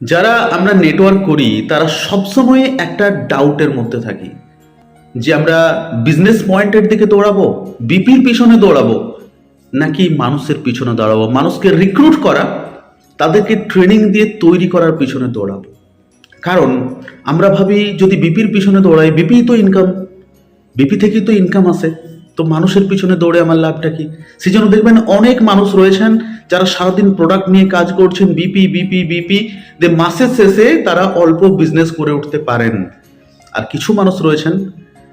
যারা আমরা নেটওয়ার্ক করি, তারা সবসময় একটা ডাউটের মধ্যে থাকি। যে আমরা বিজনেস পয়েন্টের দিকে দৌড়াবো বিপির পিছনে দৌড়াবো, নাকি মানুষের পিছনে দৌড়াবো? মানুষকে রিক্রুট করা, তাদেরকে ট্রেনিং দিয়ে তৈরি করার পিছনে দৌড়াবো। কারণ আমরা ভাবি, যদি বিপির পিছনে দৌড়াই বিপি তো ইনকাম বিপি থেকেই তো ইনকাম আসে। তো মানুষের পিছনে দৌড়ে আমার লাভটা কি? সেই জন্য দেখবেন অনেক মানুষ রয়েছেন যারা সারাদিন প্রোডাক্ট নিয়ে কাজ করছেন বিপি বিপি বিপি দে মাসের শেষে তারা অল্প বিজনেস করে উঠতে পারেন। আর কিছু মানুষ রয়েছেন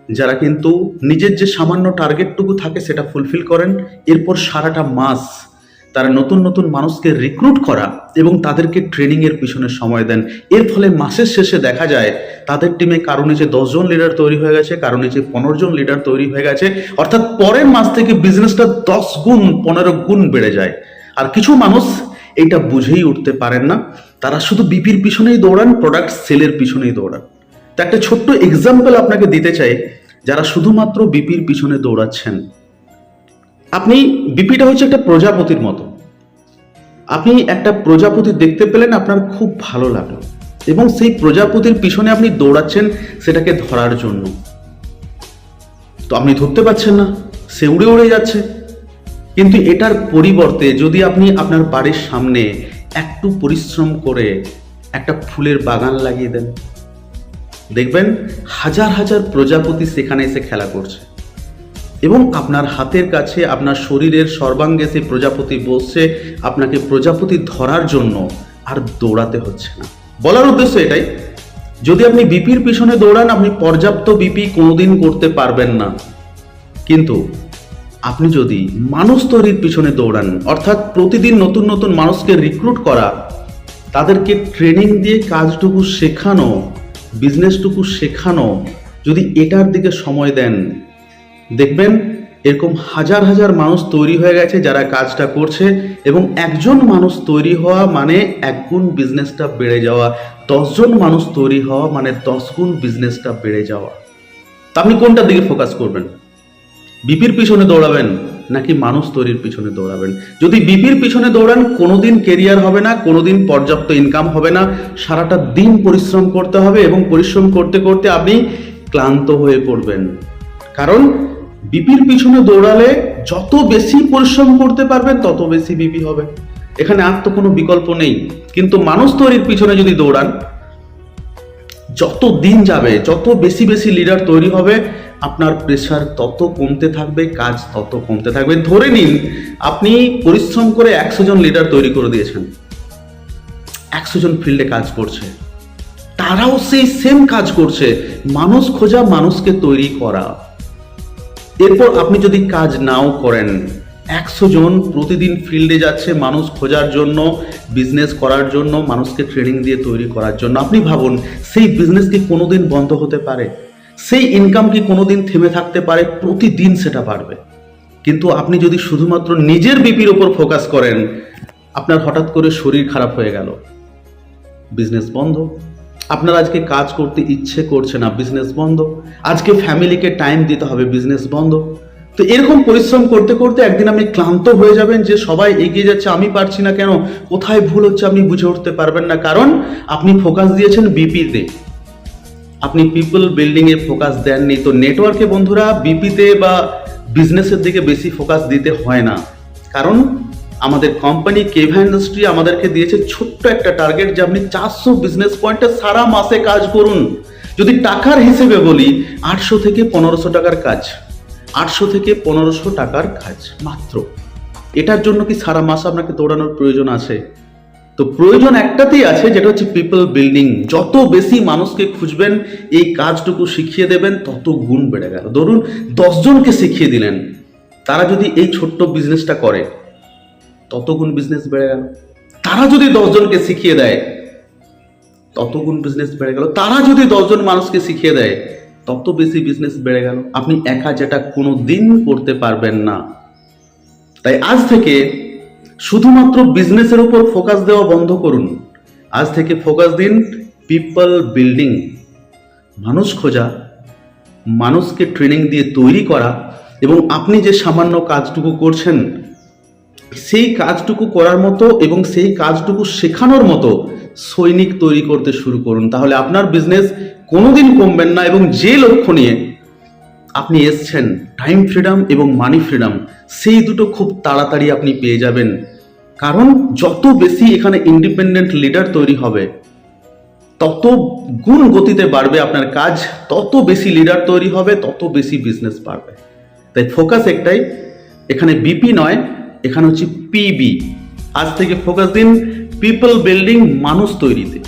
যারা কিন্তু নিজের যে সামান্য টার্গেটটুকু থাকে সেটা ফুলফিল করেন, এরপর সারাটা মাস তারা নতুন নতুন মানুষকে রিক্রুট করা এবং তাদেরকে ট্রেনিংয়ের পিছনে সময় দেন। এর ফলে মাসের শেষে দেখা যায় তাদের টিমে কারও নিচে দশজন লিডার তৈরি হয়ে গেছে, কারও নিচে পনেরো জন লিডার তৈরি হয়ে গেছে। অর্থাৎ পরের মাস থেকে বিজনেসটা দশ গুণ, পনেরো গুণ বেড়ে যায়। আর কিছু মানুষ এইটা বুঝেই উঠতে পারেন না। তারা শুধু বিপির পিছনেই দৌড়ান প্রোডাক্ট সেলের পিছনেই দৌড়ান। তো একটা ছোট্ট এক্সাম্পল আপনাকে দিতে চাই, যারা শুধুমাত্র বিপির পিছনে দৌড়াচ্ছেন। আপনি, বিপিটা হচ্ছে একটা প্রজাপতির মতো। আপনি একটা প্রজাপতি দেখতে পেলেন, আপনার খুব ভালো লাগল। এবং সেই প্রজাপতির পিছনে আপনি দৌড়াচ্ছেন, সেটাকে ধরার জন্য। তো আপনি ধরতে পারছেন না, সে উড়ে উড়ে যাচ্ছে। কিন্তু এটার পরিবর্তে যদি আপনি আপনার বাড়ির সামনে একটু পরিশ্রম করে একটা ফুলের বাগান লাগিয়ে দেন। দেখবেন হাজার হাজার প্রজাপতি সেখানে এসে খেলা করছে। এবং আপনার হাতের কাছে, আপনার শরীরের সর্বাঙ্গে সেই প্রজাপতি বসছে আপনাকে প্রজাপতি ধরার জন্য আর দৌড়াতে হচ্ছে না। বলার উদ্দেশ্য এটাই, যদি আপনি বিপির পিছনে দৌড়ান, আপনি পর্যাপ্ত বিপি কোনোদিন করতে পারবেন না। কিন্তু আপনি যদি মানুষ তৈরির পিছনে দৌড়ান, অর্থাৎ প্রতিদিন নতুন নতুন মানুষকে রিক্রুট করা, তাদেরকে ট্রেনিং দিয়ে কাজটুকু শেখানো বিজনেসটুকু শেখানো, যদি এটার দিকে সময় দেন, দেখবেন এরকম হাজার হাজার মানুষ তৈরি হয়ে গেছে যারা কাজটা করছে এবং একজন মানুষ তৈরি হওয়া মানে এক গুণ বিজনেসটা বেড়ে যাওয়া, দশজন মানুষ তৈরি হওয়া মানে দশ গুণ বিজনেসটা বেড়ে যাওয়া। তা আপনি কোনটার দিকে ফোকাস করবেন? বিপির পিছনে দৌড়াবেন নাকি মানুষ তৈরির পিছনে দৌড়াবেন? যদি বিপির পিছনে দৌড়ান, কোনোদিন কেরিয়ার হবে না, কোনোদিন পর্যাপ্ত ইনকাম হবে না, সারাটা দিন পরিশ্রম করতে হবে এবং পরিশ্রম করতে করতে আপনি ক্লান্ত হয়ে পড়বেন। কারণ বিপির পিছনে দৌড়ালে যত বেশি পরিশ্রম করতে পারবেন তত বেশি বিপি হবে। এখানে আর তো কোনো বিকল্প নেই। কিন্তু মানুষ তৈরির পিছনে যদি দৌড়ান যত দিন যাবে, যত বেশি বেশি লিডার তৈরি হবে, আপনার প্রেশার তত কমতে থাকবে, কাজ তত কমতে থাকবে। ধরে নিন, আপনি পরিশ্রম করে একশো জন লিডার তৈরি করে দিয়েছেন। একশো জন ফিল্ডে কাজ করছে। তারাও সেই সেম কাজ করছে। মানুষ খোঁজা মানুষকে তৈরি করা। এরপর আপনি যদি কাজ নাও করেন একশো জন প্রতিদিন ফিল্ডে যাচ্ছে মানুষ খোঁজার জন্য বিজনেস করার জন্য, মানুষকে ট্রেনিং দিয়ে তৈরি করার জন্য। আপনি ভাবুন, সেই বিজনেস কি কোনোদিন বন্ধ হতে পারে? সেই ইনকাম কি কোনোদিন থেমে থাকতে পারে? প্রতিদিন সেটা বাড়বে। কিন্তু আপনি যদি শুধুমাত্র নিজের বিপির ওপর ফোকাস করেন, আপনার হঠাৎ করে শরীর খারাপ হয়ে গেল। বিজনেস বন্ধ। আপনার আজকে কাজ করতে ইচ্ছে করছে না বিজনেস বন্ধ। আজকে ফ্যামিলিকে টাইম দিতে হবে বিজনেস বন্ধ। তো এরকম পরিশ্রম করতে করতে একদিন আপনি ক্লান্ত হয়ে যাবেন যে সবাই এগিয়ে যাচ্ছে, আমি পারছি না কেন? কোথায় ভুল হচ্ছে আপনি বুঝে উঠতে পারবেন না। কারণ আপনি ফোকাস দিয়েছেন বিপিতে আপনি পিপল বিল্ডিং এ ফোকাস দেননি। তো নেটওয়ার্কে বন্ধুরা বিপিতে বা বিজনেসের দিকে বেশি ফোকাস দিতে হয় না। কারণ আমাদের কোম্পানি কেভা ইন্ডাস্ট্রি আমাদেরকে দিয়েছে ছোট্ট একটা টার্গেট যে আপনি চারশো বিজনেস পয়েন্টে সারা মাসে কাজ করুন। যদি টাকার হিসেবে বলি, আটশো থেকে পনেরোশো টাকার কাজ। আটশো থেকে পনেরোশো টাকার কাজ, মাত্র। এটার জন্য কি সারা মাস আপনাকে দৌড়ানোর প্রয়োজন আছে? তো প্রয়োজন একটাতেই আছে, যেটা হচ্ছে পিপল বিল্ডিং যত বেশি মানুষকে খুঁজবেন, এই কাজটুকু শিখিয়ে দেবেন, তত গুণ বেড়ে গেল। ধরুন, দশজনকে শিখিয়ে দিলেন, তারা যদি এই ছোট্ট বিজনেসটা করে, তত গুণ বিজনেস বেড়ে গেল। তারা যদি দশজনকে শিখিয়ে দেয়, তত গুণ বিজনেস বেড়ে গেল। তারা যদি দশজন মানুষকে শিখিয়ে দেয় তত বেশি বিজনেস বেড়ে গেল। আপনি একা যেটা কোনো দিন করতে পারবেন না। তাই আজ থেকে শুধুমাত্র বিজনেসের উপর ফোকাস দেওয়া বন্ধ করুন। আজ থেকে ফোকাস দিন পিপল বিল্ডিং মানুষ খোঁজা, মানুষকে ট্রেনিং দিয়ে তৈরি করা এবং আপনি যে সামান্য কাজটুকু করছেন সেই কাজটুকু করার মতো এবং সেই কাজটুকু শেখানোর মতো সৈনিক তৈরি করতে শুরু করুন। তাহলে আপনার বিজনেস কোনোদিন কমবেন না এবং যে লক্ষ্য নিয়ে আপনি এসছেন টাইম ফ্রিডম এবং মানি ফ্রিডম সেই দুটো খুব তাড়াতাড়ি আপনি পেয়ে যাবেন। কারণ যত বেশি এখানে ইন্ডিপেন্ডেন্ট লিডার তৈরি হবে, তত গুণ গতিতে বাড়বে আপনার কাজ, তত বেশি লিডার তৈরি হবে, তত বেশি বিজনেস বাড়বে। তাই ফোকাস একটাই, এখানে বিপি নয় এখানে হচ্ছে পিবি আজ থেকে ফোকাস দিন পিপল বিল্ডিং মানুষ তৈরিতে।